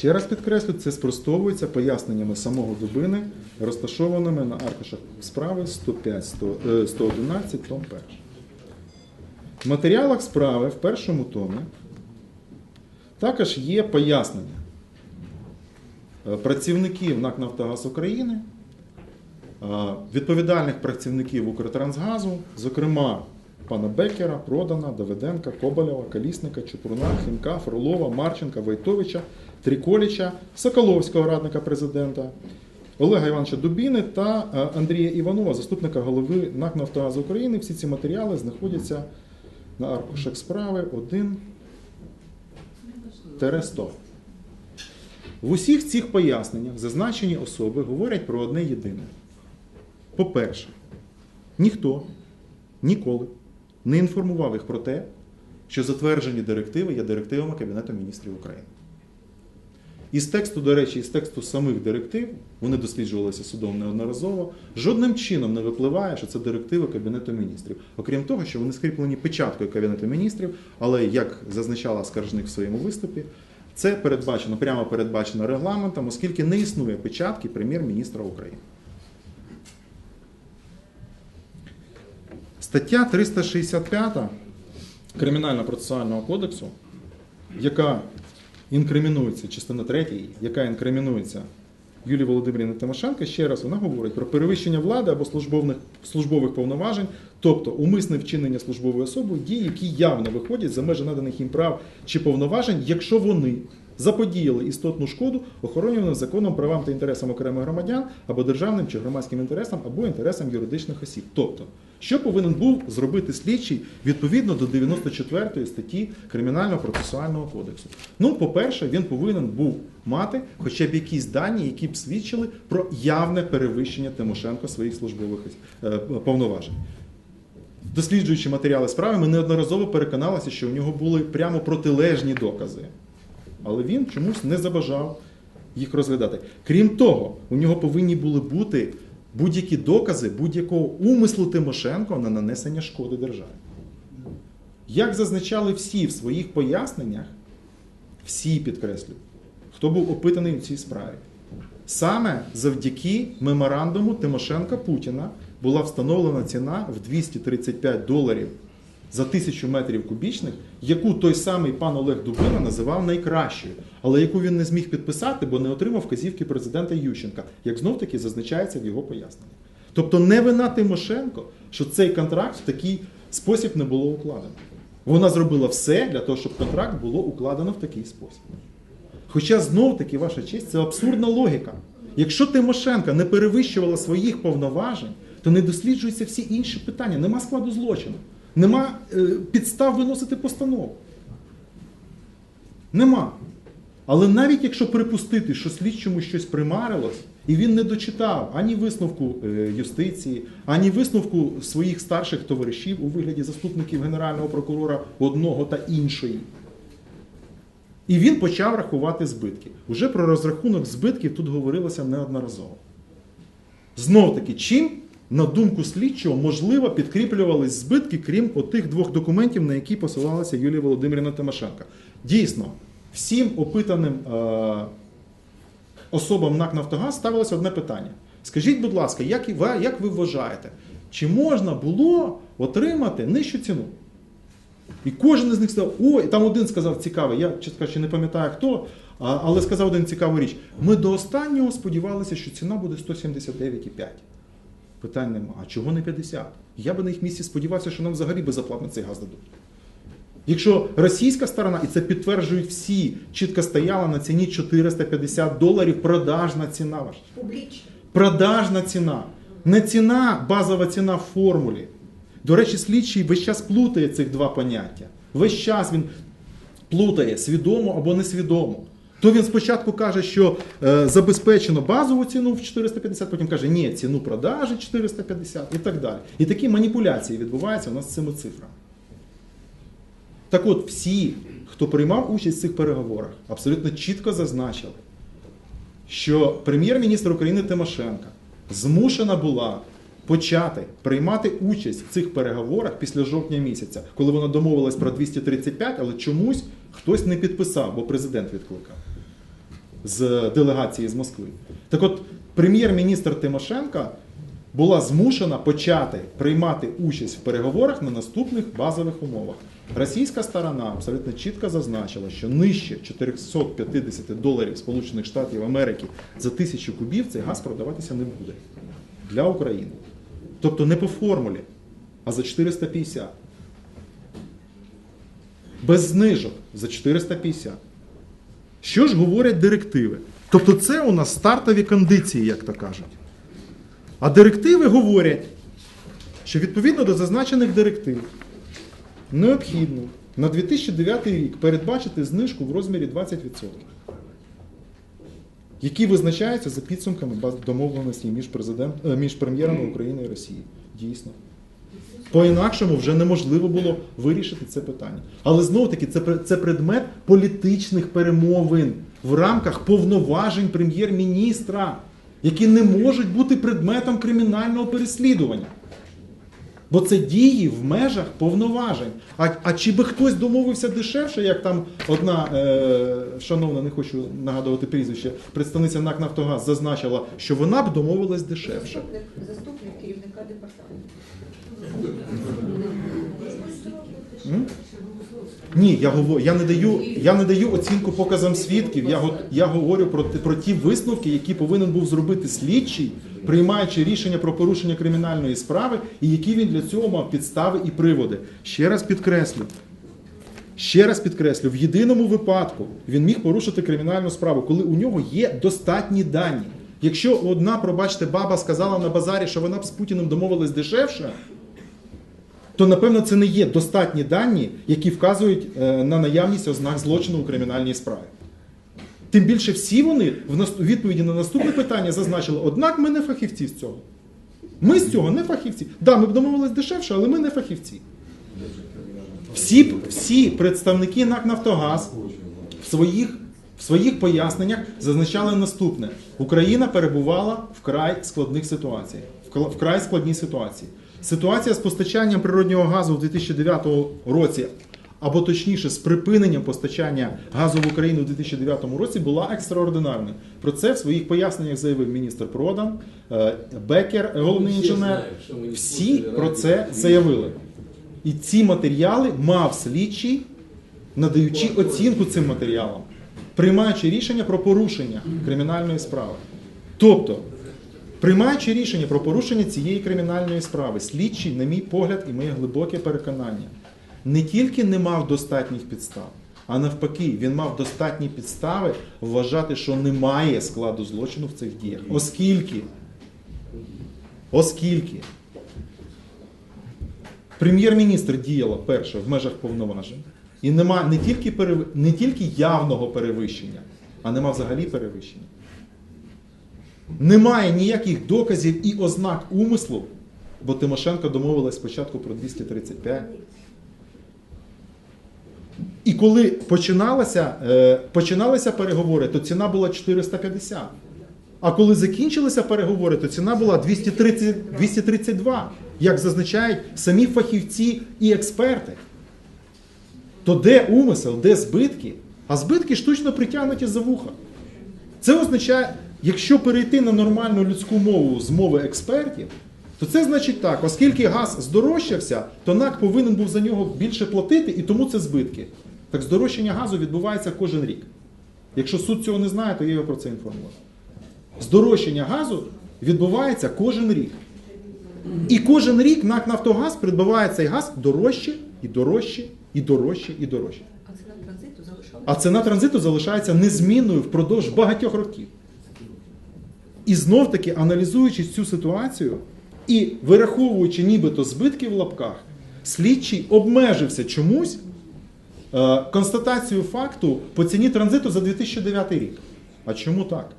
Ще раз підкреслю, це спростовується поясненнями самого Дубини, розташованими на аркушах справи 105, 100, е, 111, том 1. В матеріалах справи в першому томі також є пояснення е, працівників НАК «Нафтогаз України, е, відповідальних працівників Укртрансгазу, зокрема пана Бекера, Продана, Давиденка, Коболєва, Калісника, Чупруна, Хімка, Фролова, Марченка, Войтовича, Триколіча, Соколовського радника президента, Олега Івановича Дубіни та е, Андрія Іванова, заступника голови НАК «Нафтогаз України. Всі ці матеріали знаходяться на аркушах справи 1-100. В усіх цих поясненнях зазначені особи говорять про одне єдине. По-перше, ніхто ніколи не інформував їх про те, що затверджені директиви є директивами Кабінету міністрів України. Із тексту, до речі, із тексту самих директив, вони досліджувалися судом неодноразово, жодним чином не випливає, що це директиви Кабінету міністрів. Окрім того, що вони скріплені печаткою Кабінету міністрів, але як зазначала скаржник в своєму виступі, це передбачено, прямо передбачено регламентом, оскільки не існує печатки прем'єр-міністра України. Стаття 365 Кримінально-процесуального кодексу, яка інкримінується, частина 3, яка інкримінується Юлії Володимирівні Тимошенко, ще раз вона говорить про перевищення влади або службових, службових повноважень, тобто умисне вчинення службовою особою дій, які явно виходять за межі наданих їм прав чи повноважень, якщо вони заподіяли істотну шкоду охоронюваним законом правам та інтересам окремих громадян або державним чи громадським інтересам або інтересам юридичних осіб. Тобто, що повинен був зробити слідчий відповідно до 94 статті Кримінального процесуального кодексу? Ну, по-перше, він повинен був мати хоча б якісь дані, які б свідчили про явне перевищення Тимошенко своїх службових е, повноважень. Досліджуючи матеріали справи, ми неодноразово переконалися, що у нього були прямо протилежні докази. Але він чомусь не забажав їх розглядати. Крім того, у нього повинні були бути будь-які докази будь-якого умислу Тимошенко на нанесення шкоди державі. Як зазначали всі в своїх поясненнях, всі підкреслюю, хто був опитаний у цій справі, саме завдяки меморандуму Тимошенка Путіна була встановлена ціна в 235 доларів за тисячу метрів кубічних, яку той самий пан Олег Дубина називав найкращою, але яку він не зміг підписати, бо не отримав вказівки президента Ющенка, як знов таки зазначається в його поясненні. Тобто не вина Тимошенко, що цей контракт в такий спосіб не було укладено. Вона зробила все для того, щоб контракт було укладено в такий спосіб. Хоча знов таки, ваша честь, це абсурдна логіка. Якщо Тимошенко не перевищувала своїх повноважень, то не досліджуються всі інші питання. Нема складу злочину. Нема е, підстав виносити постанову. Нема. Але навіть якщо припустити, що слідчому щось примарилось, і він не дочитав ані висновку е, юстиції, ані висновку своїх старших товаришів у вигляді заступників Генерального прокурора одного та іншої. І він почав рахувати збитки. Уже про розрахунок збитків тут говорилося неодноразово. Знов таки, чим на думку слідчого, можливо, підкріплювались збитки, крім отих двох документів, на які посилалася Юлія Володимирівна Тимошенко. Дійсно, всім опитаним е, особам НАК Нафтогаз ставилося одне питання. Скажіть, будь ласка, як, ви, як ви вважаєте, чи можна було отримати нижчу ціну? І кожен із них сказав, ой, там один сказав цікавий, я чесно кажучи, не пам'ятаю хто, але сказав один цікаву річ. Ми до останнього сподівалися, що ціна буде 179,5. Питань нема. А чого не 50? Я би на їх місці сподівався, що нам взагалі безоплатно цей газ дадуть. Якщо російська сторона, і це підтверджують всі, чітко стояла на ціні 450 доларів, продажна ціна ваша. Публічно. Продажна ціна. Не ціна, базова ціна в формулі. До речі, слідчий весь час плутає цих два поняття. Весь час він плутає свідомо або несвідомо. То він спочатку каже, що е, забезпечено базову ціну в 450, потім каже, ні, ціну продажі 450 і так далі. І такі маніпуляції відбуваються у нас з цими цифрами. Так от, всі, хто приймав участь в цих переговорах, абсолютно чітко зазначили, що прем'єр-міністр України Тимошенка змушена була почати приймати участь в цих переговорах після жовтня місяця, коли вона домовилась про 235, але чомусь хтось не підписав, бо президент відкликав. З делегації з Москви. Так от, прем'єр-міністр Тимошенка була змушена почати приймати участь в переговорах на наступних базових умовах. Російська сторона абсолютно чітко зазначила, що нижче 450 доларів Сполучених Штатів Америки за тисячу кубів цей газ продаватися не буде для України. Тобто не по формулі, а за 450. Без знижок за 450. Що ж говорять директиви? Тобто це у нас стартові кондиції, як то кажуть. А директиви говорять, що відповідно до зазначених директив необхідно на 2009 рік передбачити знижку в розмірі 20%, які визначаються за підсумками домовленості між, е, між прем'єрами України і Росії. Дійсно. По-інакшому вже неможливо було вирішити це питання. Але знову таки, це, це предмет політичних перемовин в рамках повноважень прем'єр-міністра, які не можуть бути предметом кримінального переслідування. Бо це дії в межах повноважень. А, а чи би хтось домовився дешевше, як там одна, е, шановна, не хочу нагадувати прізвище, представниця НАК Нафтогаз зазначила, що вона б домовилась дешевше. Заступник, керівника департаменту. Ні, я говорю, я не даю, я не даю оцінку показам свідків. Я, я говорю про, ті- про ті висновки, які повинен був зробити слідчий, приймаючи рішення про порушення кримінальної справи, і які він для цього мав підстави і приводи. Ще раз підкреслю. Ще раз підкреслю, в єдиному випадку він міг порушити кримінальну справу, коли у нього є достатні дані. Якщо одна, пробачте, баба сказала на базарі, що вона б з Путіним домовилась дешевше, то напевно це не є достатні дані, які вказують е, на наявність ознак злочину у кримінальній справі. Тим більше всі вони в відповіді на наступне питання зазначили, однак ми не фахівці з цього. Ми з цього не фахівці. Да, ми б домовились дешевше, але ми не фахівці. Всі, всі представники НАК Нафтогаз в своїх, в своїх поясненнях зазначали наступне: Україна перебувала в вкрай складних кла- вкрай складній ситуації. Ситуація з постачанням природнього газу в 2009 році, або точніше, з припиненням постачання газу в Україну в 2009 році була екстраординарною. Про це в своїх поясненнях заявив міністр Продан, е, Бекер, головний інженер. Всі про це заявили. І ці матеріали мав слідчий, надаючи оцінку цим матеріалам, приймаючи рішення про порушення кримінальної справи. Тобто, приймаючи рішення про порушення цієї кримінальної справи, слідчий, на мій погляд і моє глибоке переконання, не тільки не мав достатніх підстав, а навпаки, він мав достатні підстави вважати, що немає складу злочину в цих діях. Оскільки, оскільки Прем'єр-міністр діяла перше в межах повноважень, і нема не тільки, перев... не тільки явного перевищення, а нема взагалі перевищення. Немає ніяких доказів і ознак умислу, бо Тимошенко домовилась спочатку про 235. І коли починалися, е, починалися переговори, то ціна була 450. А коли закінчилися переговори, то ціна була 230, 232, як зазначають самі фахівці і експерти. То де умисел, де збитки? А збитки штучно притягнуті за вуха. Це означає, якщо перейти на нормальну людську мову з мови експертів, то це значить так, оскільки газ здорожчався, то НАК повинен був за нього більше платити, і тому це збитки. Так здорожчання газу відбувається кожен рік. Якщо суд цього не знає, то я його про це інформував. Здорожчання газу відбувається кожен рік. І кожен рік НАК Нафтогаз придбаває цей газ дорожче і дорожче, і дорожче, і дорожче. А ціна транзиту залишається незмінною впродовж багатьох років. І знов таки, аналізуючи цю ситуацію і вираховуючи нібито збитки в лапках, слідчий обмежився чомусь е, констатацією факту по ціні транзиту за 2009 рік. А чому так?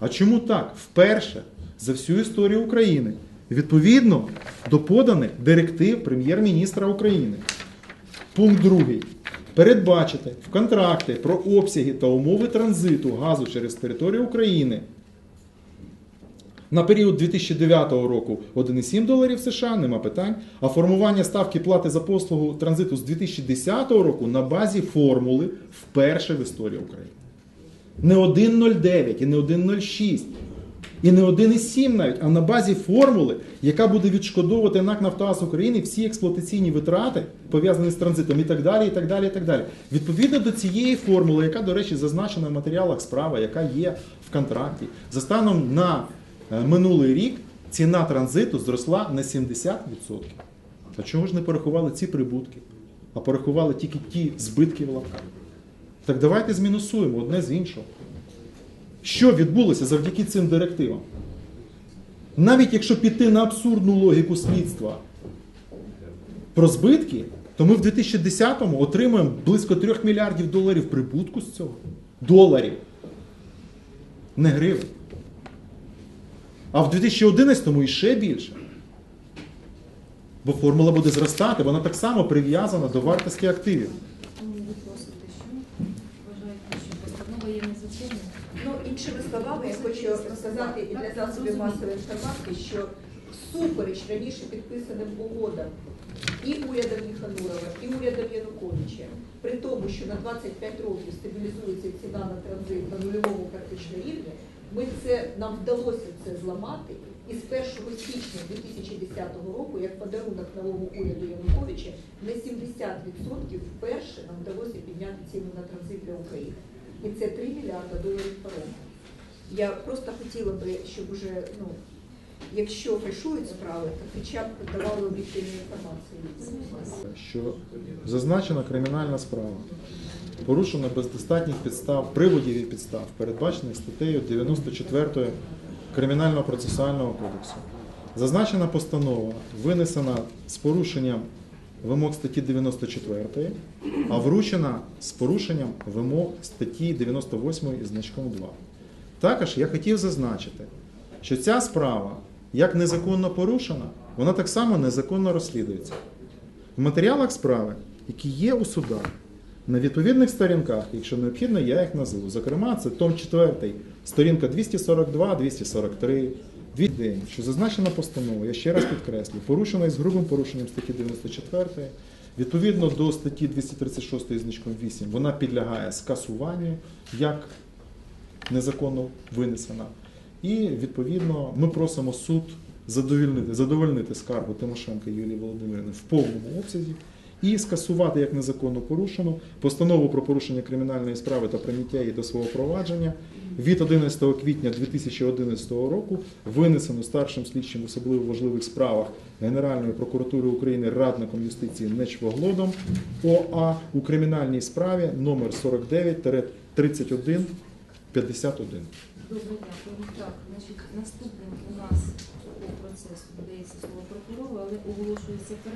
А чому так? Вперше за всю історію України, відповідно до поданих директив прем'єр-міністра України. Пункт 2. Передбачити в контракти про обсяги та умови транзиту газу через територію України на період 2009 року 1,7 доларів США, нема питань. А формування ставки плати за послугу транзиту з 2010 року на базі формули вперше в історії України. Не 1,09 і не 1,06. І не 1,7 навіть, а на базі формули, яка буде відшкодовувати НАК Нафтогаз України всі експлуатаційні витрати, пов'язані з транзитом, і так далі, і так далі, і так далі. Відповідно до цієї формули, яка, до речі, зазначена в матеріалах справи, яка є в контракті, за станом на минулий рік ціна транзиту зросла на 70%. А чому ж не порахували ці прибутки, а порахували тільки ті збитки в лавках? Так давайте змінусуємо одне з іншого. Що відбулося завдяки цим директивам? Навіть якщо піти на абсурдну логіку слідства про збитки, то ми в 2010-му отримаємо близько 3 мільярдів доларів прибутку з цього. Доларів. Не гривень. А в 2011-му іще більше. Бо формула буде зростати, вона так само прив'язана до вартості активів. Ну, іншими словами, я хочу сказати і для засобів масової інформації, що всупереч раніше підписаним угодам і урядом Ніханурова, і урядом Януковича, при тому, що на 25 років стабілізується ціна на транзит на нульовому практично рівні, ми це нам вдалося це зламати. І з 1 січня 2010 року, як подарунок новому уряду Януковича, на 70% вперше нам вдалося підняти ціну на транзит для України. І це 3 мільярди доларів по. Я просто хотіла би, щоб уже, ну, якщо фальшують справи, то хоча б давали об'єктивну інформацію. що зазначена кримінальна справа порушена без достатніх підстав, приводів і підстав, передбачених статтею 94 Кримінального процесуального кодексу. Зазначена постанова винесена з порушенням вимог статті 94, а вручена з порушенням вимог статті 98 із значком 2. Також я хотів зазначити, що ця справа, як незаконно порушена, вона так само незаконно розслідується. В матеріалах справи, які є у судах, на відповідних сторінках, якщо необхідно, я їх назву. Зокрема, це том 4, сторінка 242, 243, дві день, що зазначена постанова, я ще раз підкреслю, порушена із грубим порушенням статті 94, відповідно до статті 236 значком 8, вона підлягає скасуванню як незаконно винесена. І відповідно ми просимо суд задовольнити, задовольнити скаргу Тимошенка Юлії Володимирівни в повному обсязі і скасувати як незаконно порушену постанову про порушення кримінальної справи та прийняття її до свого провадження від 11 квітня 2011 року винесену старшим слідчим в особливо важливих справах Генеральної прокуратури України радником юстиції Нечвоглодом ОА у кримінальній справі номер 49-31 51. Добре. Так, значить, наступним у нас по процесу додається слово прокурору, але оголошується перерва.